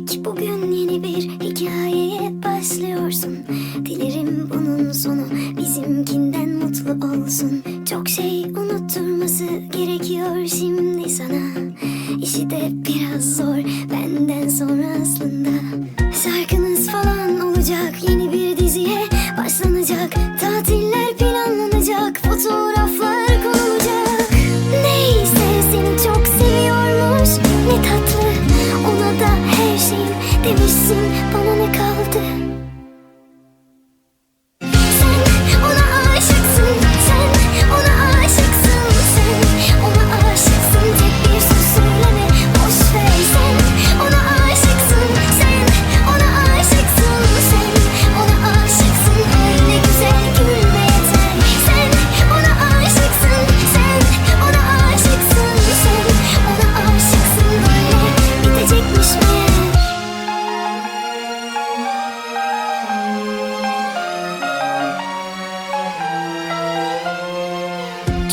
Demek bugün yeni bir hikayeye başlıyorsun. Dilerim bunun sonu bizimkinden mutlu olsun. Çok şey unutturması gerekiyor şimdi sana. İşi de biraz zor benden sonra aslında. Şarkınız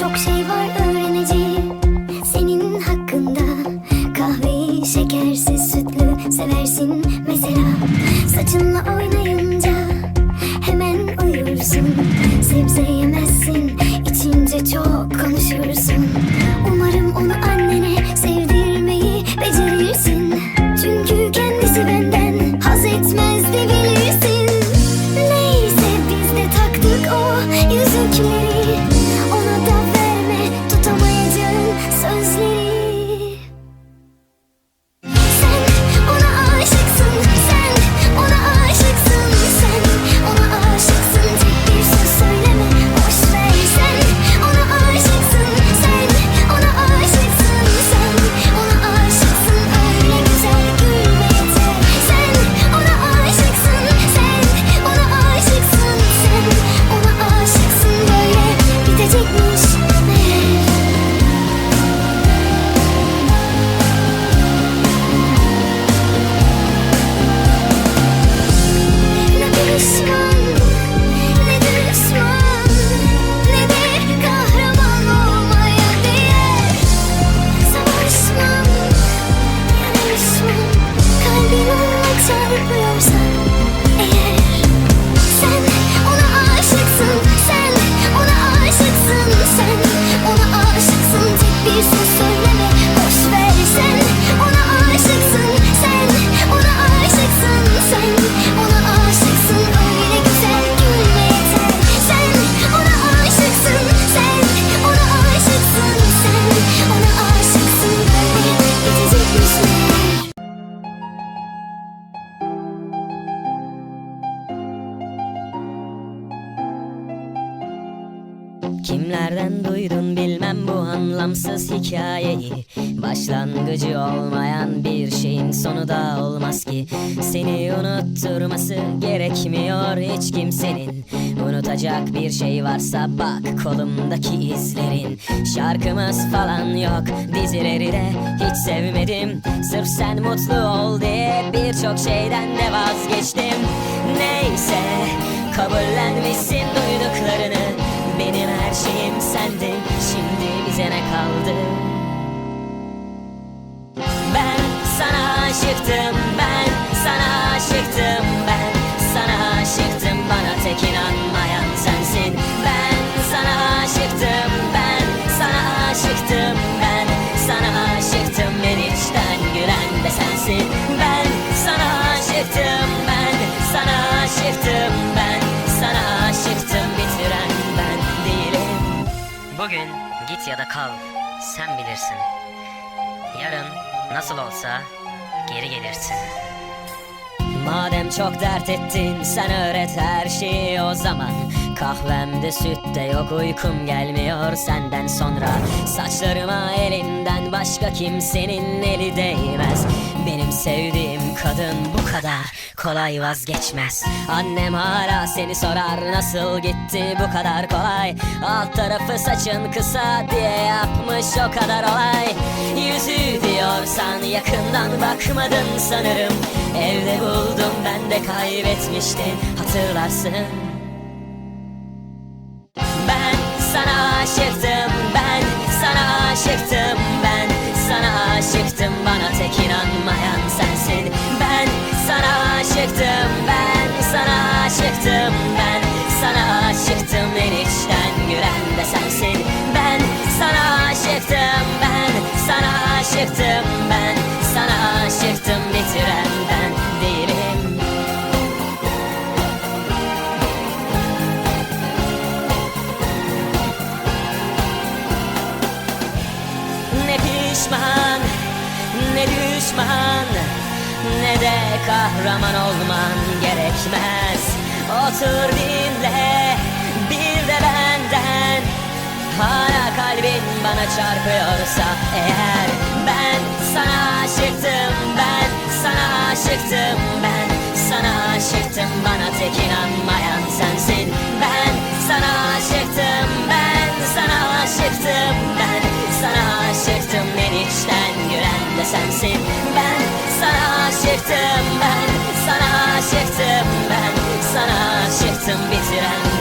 Çok şey var öğreneceğim. Senin hakkında Kahveyi şekersiz sütlü seversin mesela. Saçınla oynayınca hemen uyursun. Sebze Kimlerden duydun bilmem bu anlamsız hikayeyi. Başlangıcı olmayan bir şeyin sonu da olmaz ki. Seni unutturması gerekmiyor hiç kimsenin. Unutacak bir şey varsa bak kolumdaki izlerin. Şarkımız falan yok dizileri de hiç sevmedim. Sırf sen mutlu ol diye birçok şeyden de vazgeçtim. Neyse kabullenmişsin duyduklarını aşıktım Ben sana aşıktım Ben sana aşıktım Bitiren ben değilim. Bugün git ya da kal Sen bilirsin. Yarın nasıl olsa geri gelirsin. Madem çok dert ettin sen öğret her şeyi o zaman Kahvemde süt de yok uykum gelmiyor senden sonra. Saçlarıma elinden başka kimsenin eli değmez. Benim sevdiğim kadın bu kadar kolay vazgeçmez. Annem hala seni sorar nasıl gitti bu kadar kolay? Alt tarafı saçın kısa diye yapmış o kadar olay. Yüzü diyorsan yakından bakmadın sanırım. Evde buldum ben de kaybetmiştin hatırlarsın aşıktım ben Sana aşıktım ben Sana aşıktım bana tek inanmayan sensin. Ben sana aşıktım. De kahraman olman gerekmez. Otur dinle bir de benden. Hala kalbin bana çarpıyorsa eğer Ben sana aşıktım ben sana aşıktım ben Sana aşıktım. Bana tek inanmayan sensin. Ben sana aşıktım ben sana aşıktım ben Sana aşıktım bitiren